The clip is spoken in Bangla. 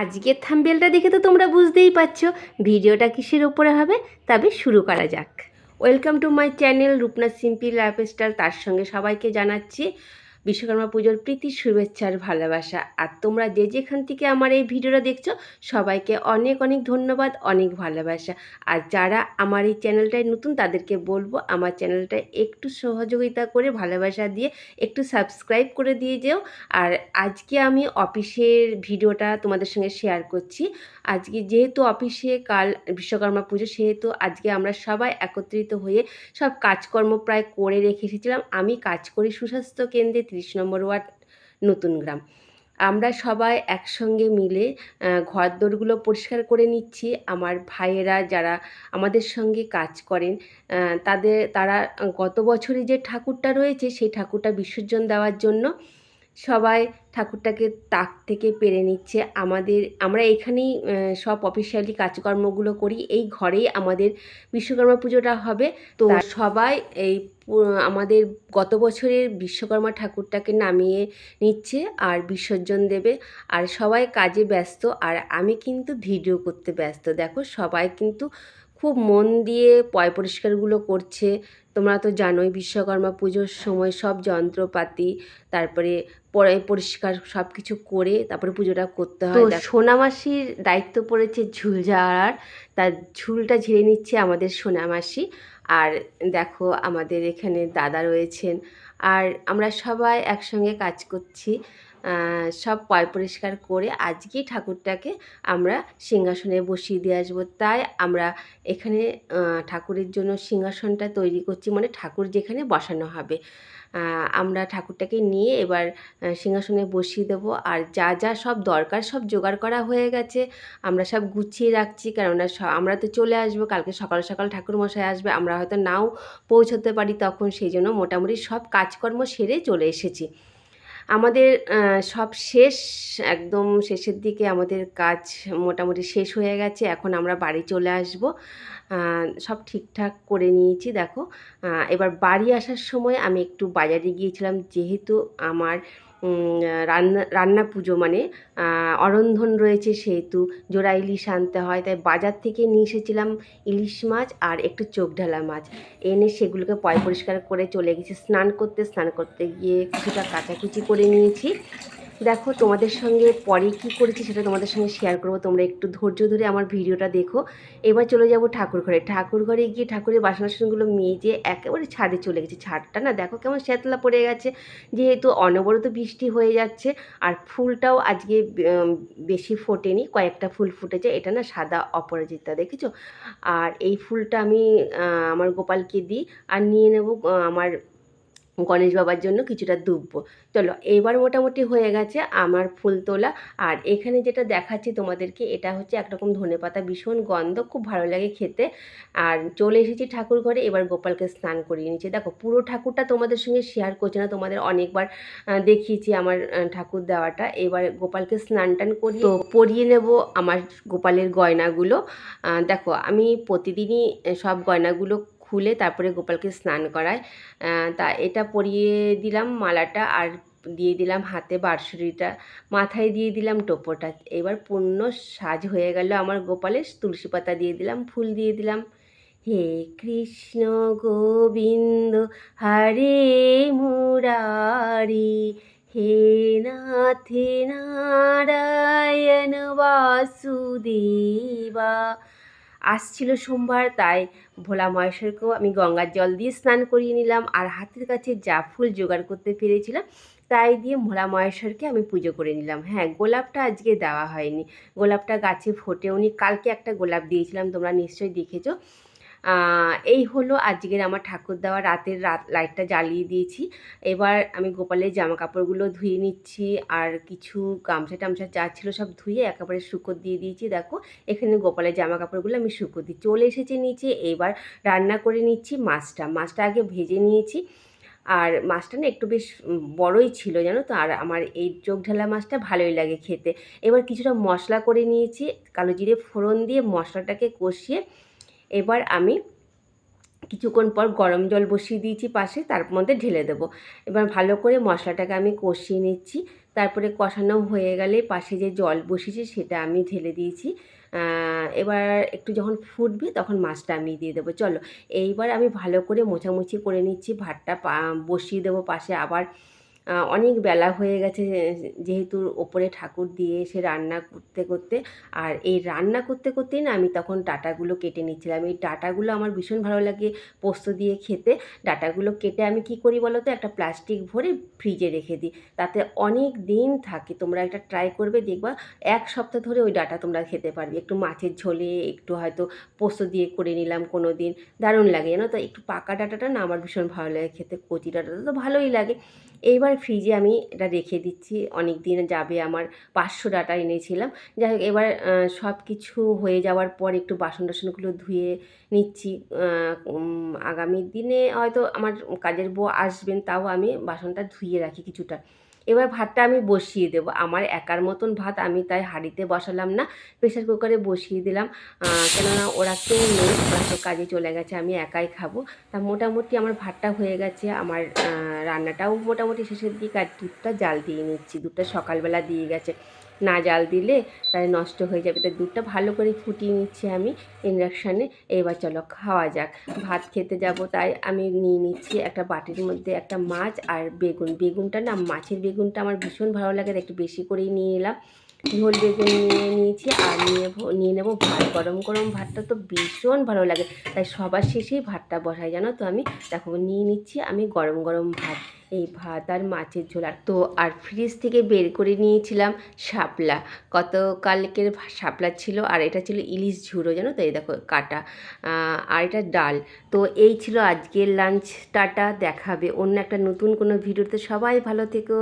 আজকের থাম্বেলটা দেখে তো তোমরা বুঝতেই পারছ, ভিডিওটা কিসের ওপরে হবে, তবে শুরু করা যাক। Welcome to my channel Rupnath Simpi lifestyle তার সঙ্গে সবাইকে জানাচ্ছি বিশ্বকর্মা পুজোর প্রীতি, শুভেচ্ছা আর ভালোবাসা। আর তোমরা যে যেখান থেকে আমার এই ভিডিওটা দেখছ, সবাইকে অনেক অনেক ধন্যবাদ, অনেক ভালোবাসা। আর যারা আমার এই চ্যানেলটায় নতুন, তাদেরকে বলব, আমার চ্যানেলটা একটু সহযোগিতা করে, ভালোবাসা দিয়ে একটু সাবস্ক্রাইব করে দিয়ে যেও। আর আজকে আমি অফিসের ভিডিওটা তোমাদের সঙ্গে শেয়ার করছি। আজকে যেহেতু অফিসে কাল বিশ্বকর্মা পুজো, সেহেতু আজকে আমরা সবাই একত্রিত হয়ে সব কাজকর্ম প্রায় করে রেখে এসেছিলাম। আমি কাজ করি সুস্বাস্থ্য কেন্দ্রে তিরিশ নম্বর ওয়ার্ড, নতুন গ্রাম। আমরা সবাই একসঙ্গে মিলে ঘরদোরগুলো ঘর দোরগুলো পরিষ্কার করে নিচ্ছি। আমার ভাইয়েরা যারা আমাদের সঙ্গে কাজ করেন তাদের, তারা গত বছরে যে ঠাকুরটা রয়েছে, সেই ঠাকুরটা বিসর্জন দেওয়ার জন্য সবাই ঠাকুরটাকে তাক থেকে পেরে নিচ্ছে। আমাদের আমরা এখানেই সব অফিসিয়ালি কাজকর্মগুলো করি। এই ঘরেই আমাদের বিশ্বকর্মা পুজোটা হবে। তো সবাই এই আমাদের গত বছরের বিশ্বকর্মা ঠাকুরটাকে নামিয়ে নিচ্ছে আর বিসর্জন দেবে। আর সবাই কাজে ব্যস্ত। আর আমি কিন্তু ভিডিও করতে ব্যস্ত। দেখো সবাই কিন্তু খুব মন দিয়ে পয় পরিষ্কারগুলো করছে। তোমরা তো জানোই বিশ্বকর্মা পুজোর সময় সব যন্ত্রপাতি তারপরে পরে পরিষ্কার সব কিছু করে তারপরে পুজোটা করতে হয় সোনামাসির দায়িত্ব পড়েছে ঝুল ঝাড়ার তার ঝুলটা ঝেড়ে নিচ্ছে আমাদের সোনামাসি। আর দেখো আমাদের এখানে দাদা রয়েছেন আর আমরা সবাই একসঙ্গে কাজ করছি। সব পয় পরিষ্কার করে আজকেই ঠাকুরটাকে আমরা সিংহাসনে বসিয়ে দিয়ে আসব। তাই আমরা এখানে ঠাকুরের জন্য সিংহাসনটা তৈরি করছি মানে ঠাকুর যেখানে বসানো হবে। আমরা ঠাকুরটাকে নিয়ে এবার সিংহাসনে বসিয়ে দেবো। আর যা যা সব দরকার সব জোগাড় করা হয়ে গেছে, আমরা সব গুছিয়ে রাখছি। কেননা আমরা তো চলে আসব, কালকে সকাল সকাল ঠাকুর মশাই আসবে, আমরা হয়তো নাও পৌঁছতে পারি তখন। সেই জন্য মোটামুটি সব কাজকর্ম সেরে চলে এসেছি। আমাদের সব শেষ, একদম শেষের দিকে আমাদের কাজ মোটামুটি শেষ হয়ে গেছে, এখন আমরা বাড়ি চলে আসব। সব ঠিকঠাক করে নিয়েছি, দেখো। এবার বাড়ি আসার সময় আমি একটু বাজারে গিয়েছিলাম, যেহেতু আমার রান্না রান্না পুজো মানে অরন্ধন রয়েছে সেহেতু, জোড়া ইলিশ আনতে হয়, তাই বাজার থেকে নিয়ে এসেছিলাম ইলিশ মাছ আর একটু চোখ ঢালা মাছ। এনে সেগুলোকে পয় পরিষ্কার করে চলে গেছি, স্নান করতে স্নান করতে গিয়ে কিছুটা কাচাকুচি করে নিয়েছি। দেখো, তোমাদের সঙ্গে পরে কি করেছি সেটা তোমাদের সঙ্গে শেয়ার করব। তোমরা একটু ধৈর্য ধরে আমার ভিডিওটা দেখো। এবার চলে যাব ঠাকুর ঘরে। ঠাকুর ঘরে গিয়ে ঠাকুরের বাসন বাসনগুলো মেজে একেবারে ছাদে চলে গেছে। ছাদটা না, দেখো কেমন শ্যাতলা পড়ে গেছে। যেহেতু অনবরত বৃষ্টি হয়ে যাচ্ছে আর ফুলটাও আজকে বেশি ফোটেনি, কয়েকটা ফুল ফুটেছে। এটা না সাদা অপরাজিতা, দেখেছ? আর এই ফুলটা আমি আমার গোপালকে দিই। আর নিয়ে নেব আমার গণেশ বাবার জন্য কিছুটা দুব্ব। চলো এবার মোটামুটি হয়ে গেছে আমার ফুল তোলা। আর এখানে যেটা দেখাচ্ছি তোমাদেরকে এটা হচ্ছে একরকম ধনেপাতা ভীষণ গন্ধ খুব ভালো লাগে খেতে। আর চলে এসেছি ঠাকুর ঘরে এবার গোপালকে স্নান করিয়ে নিচ্ছি। দেখো পুরো ঠাকুরটা তোমাদের সঙ্গে শেয়ার করছে না তোমাদের অনেকবার দেখিয়েছি আমার ঠাকুর দেওয়াটা। এবার গোপালকে স্নান টান করি তো পরিয়ে নেব আমার গোপালের গয়নাগুলো। দেখো আমি প্রতিদিনই সব গয়নাগুলো খুলে তারপরে গোপালকে স্নান করায়। তা এটা পরিয়ে দিলাম মালাটা আর দিয়ে দিলাম হাতে বাঁশরিটা। মাথায় দিয়ে দিলাম টোপোটা। এবার পূর্ণ সাজ হয়ে গেল আমার গোপালের। তুলসী পাতা দিয়ে দিলাম, ফুল দিয়ে দিলাম। হে কৃষ্ণ গোবিন্দ, হরে মুরারি। হে নাথে নারায়ণ বাসুদেবা। আসছিল সোমবার, তাই ভোলা মহেশ্বরকেও আমি গঙ্গার জল দিয়ে স্নান করিয়ে নিলাম আর হাতের কাছে যা ফুল জোগাড় করতে পেরেছিলাম, তাই দিয়ে ভোলা মহেশ্বরকে আমি পুজো করে নিলাম। হ্যাঁ গোলাপটা আজকে দেওয়া হয়নি। গোলাপটা গাছে ফোটেওনি। কালকে একটা গোলাপ দিয়েছিলাম, তোমরা নিশ্চয়ই দেখেছ। এই হলো আজকের আমার ঠাকুর দেওয়া রাতের রাত, লাইটটা জ্বালিয়ে দিয়েছি। এবার আমি গোপালের জামা কাপড়গুলো ধুয়ে নিচ্ছি, আর কিছু গামছা টামছা যা ছিল সব ধুয়ে একেবারে শুকো দিয়ে দিয়েছি। দেখো, এখানে গোপালের জামা কাপড়গুলো আমি শুকো দিই চলে এসেছে নিচে। এবার রান্না করে নিচ্ছি মাছটা। মাছটা আগে ভেজে নিয়েছি। আর মাছটা না একটু বেশ বড়ই ছিল, জানো তো? আর আমার এই চোখ ঢালা মাছটা ভালোই লাগে খেতে। এবার কিছুটা মশলা করে নিয়েছি, কালো জিরে ফোড়ন দিয়ে মশলাটাকে কষিয়ে এবার আমি কিছুক্ষণ পর গরম জল বসিয়ে দিয়েছি পাশে, তার মধ্যে ঢেলে দেবো। এবার ভালো করে মশলাটাকে আমি কষিয়ে নিচ্ছি। তারপরে কষানো হয়ে গেলে পাশে যে জল বসিয়েছি সেটা আমি ঢেলে দিয়েছি। এবার একটু যখন ফুটবে তখন মাছটা আমি দিয়ে দেবো। চলো, এইবার আমি ভালো করে মোছামুছি করে নিচ্ছি। ভাতটা বসিয়ে দেবো পাশে আবার। অনেক বেলা হয়ে গেছে, যেহেতু ওপরে ঠাকুর দিয়ে এসে রান্না করতে করতে। আর এই রান্না করতে করতেই না আমি তখন ডাটাগুলো কেটে নিচ্ছিলাম। এই ডাটাগুলো আমার ভীষণ ভালো লাগে পোস্ত দিয়ে খেতে। ডাটাগুলো কেটে আমি কি করি বলো তো? একটা প্লাস্টিক ভরে ফ্রিজে রেখে দিই। তাতে অনেক দিন থাকে, তোমরা একটা ট্রাই করবে, দেখবা এক সপ্তাহ ধরে ওই ডাটা তোমরা খেতে পারবে। একটু মাছের ঝোলে, একটু হয়তো পোস্ত দিয়ে করে নিলাম কোনো দিন দারুণ লাগে জানো তো? একটু পাকা ডাটাটা না আমার ভীষণ ভালো লাগে খেতে। কচি ডাটাটা তো ভালোই লাগে। এইবার ফ্রিজে আমি এটা রেখে দিচ্ছি। অনেক দিন যাবে আমার পাঁচশো ডাটা এনেছিলাম। যাই হোক, এবার সব কিছু হয়ে যাওয়ার পর একটু বাসন টাসনগুলো ধুয়ে নিচ্ছি। আগামী দিনে হয়তো আমার কাজের বউ আসবেন, তাও আমি বাসনটা ধুয়ে রাখি কিছুটা। এবার ভাতটা আমি বসিয়ে দেব। আমার একার মতন ভাত আমি তাই হাঁড়িতে বসালাম না প্রেশার কুকারে বসিয়ে দিলাম। কেননা ওরা কেউ নেই, ওরা তো কাজে চলে গেছে, আমি একাই খাব। তা মোটামুটি আমার ভাতটা হয়ে গেছে, আমার রান্নাটাও মোটামুটি শেষের দিকে আর দুধটা জাল দিয়ে নিচ্ছি, দুধটা সকালবেলা দিয়ে গেছে। না জাল দিলে তাহলে নষ্ট হয়ে যাবে। তাই দুধটা ভালো করে ফুটিয়ে নিচ্ছি আমি ইন্ডাকশানে এবার চলো খাওয়া যাক। ভাত খেতে যাব, তাই আমি নিয়ে নিচ্ছি একটা বাটির মধ্যে একটা মাছ আর বেগুন। বেগুনটা না, মাছের বেগুনটা আমার ভীষণ ভালো লাগে একটু বেশি করেই নিয়ে এলাম। ঝোল বেগুন নিয়ে নিয়েছি আর নিয়ে নিয়ে নেব ভাত। গরম গরম ভাতটা তো ভীষণ ভালো লাগে, তাই সবার শেষেই ভাতটা বসাই, জানো তো আমি? দেখো, নিয়ে নিচ্ছি আমি গরম গরম ভাত। এই ভাত আর মাছের ঝোল। আর তো, আর ফ্রিজ থেকে বের করে নিয়েছিলাম শাপলা। কত কালকের শাপলা ছিল, আর এটা ছিল ইলিশ ঝুড়ো, জানো তো? এই দেখো, কাটা। আর এটা ডাল। তো এই ছিল আজকের লাঞ্চ টাটা, দেখাবে অন্য একটা নতুন কোনো ভিডিওতে। সবাই ভালো থেকো।